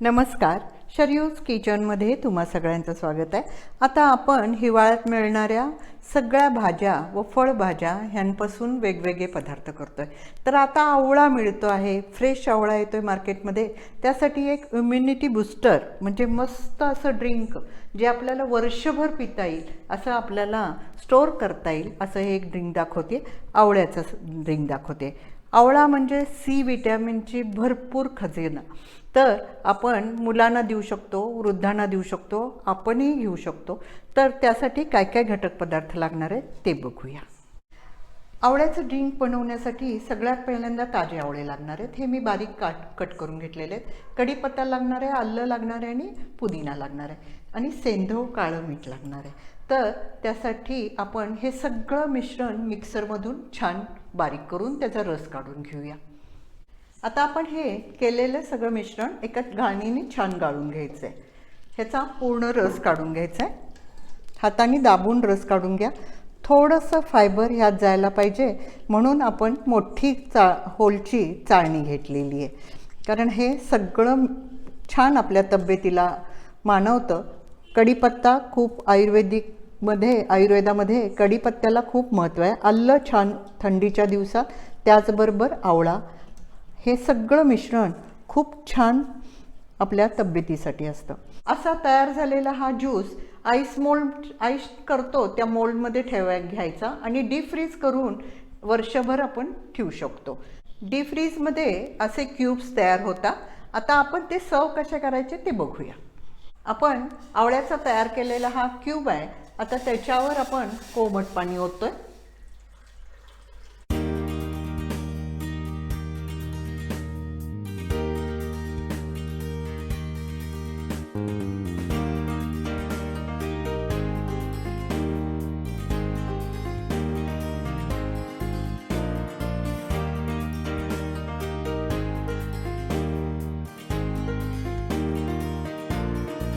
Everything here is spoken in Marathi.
नमस्कार. शरयूज किचनमध्ये तुम्हा सगळ्यांचं स्वागत आहे. आता आपण हिवाळ्यात मिळणाऱ्या सगळ्या भाज्या व फळभाज्या ह्यांपासून वेगवेगळे पदार्थ करतो आहे तर आता आवळा मिळतो आहे फ्रेश आवळा येतो आहे मार्केटमध्ये. त्यासाठी एक इम्युनिटी बुस्टर म्हणजे मस्त असं ड्रिंक जे आपल्याला वर्षभर पिता येईल असं आपल्याला स्टोअर करता येईल असं हे एक ड्रिंक दाखवते. आवळ्याचं ड्रिंक दाखवते. आवळा म्हणजे सी विटॅमिनची भरपूर खजिना. तर आपण मुलांना देऊ शकतो वृद्धांना देऊ शकतो आपणही घेऊ शकतो. तर त्यासाठी काय काय घटक पदार्थ लागणार आहेत ते बघूया. आवळ्याचं ड्रिंक बनवण्यासाठी सगळ्यात पहिल्यांदा ताजे आवळे लागणार आहेत. हे मी बारीक काट कट करून घेतलेले आहेत. कढीपत्ता लागणार आहे आलं लागणार आहे आणि पुदिना लागणार आहे. आणि सेंधव काळं मीठ लागणार आहे. तर त्यासाठी आपण हे सगळं मिश्रण मिक्सरमधून छान बारीक करून त्याचा रस काढून घेऊया. आता आपण हे केलेलं सगळं मिश्रण एका घाणीने छान गाळून घ्यायचं आहे ह्याचा पूर्ण रस काढून घ्यायचा आहे हाताने दाबून रस काढून घ्या. थोडंसं फायबर ह्यात जायला पाहिजे म्हणून आपण मोठी चा होलची चाळणी घेतलेली आहे. कारण हे सगळं छान आपल्या तब्येतीला मानवतं. कढीपत्ता खूप आयुर्वेदिक मध्ये आयुर्वेदामध्ये कढीपत्त्याला खूप महत्त्व आहे. आलं छान थंडीच्या दिवसात त्याचबरोबर आवळा. हे सगळं मिश्रण खूप छान आपल्या तब्येतीसाठी असतं. असा तयार झालेला हा ज्यूस आईस मोल्ड आईस करतो त्या मोल्डमध्ये ठेवाय घ्यायचा आणि डीप फ्रीज करून वर्षभर आपण ठेवू शकतो. डीप फ्रीजमध्ये असे क्यूब्स तयार होतात. आता आपण ते सर्व कसे करायचे ते बघूया. आपण आवळ्याचा तयार केलेला हा क्यूब आहे. आता त्याच्यावर आपण कोमट पाणी ओततोय.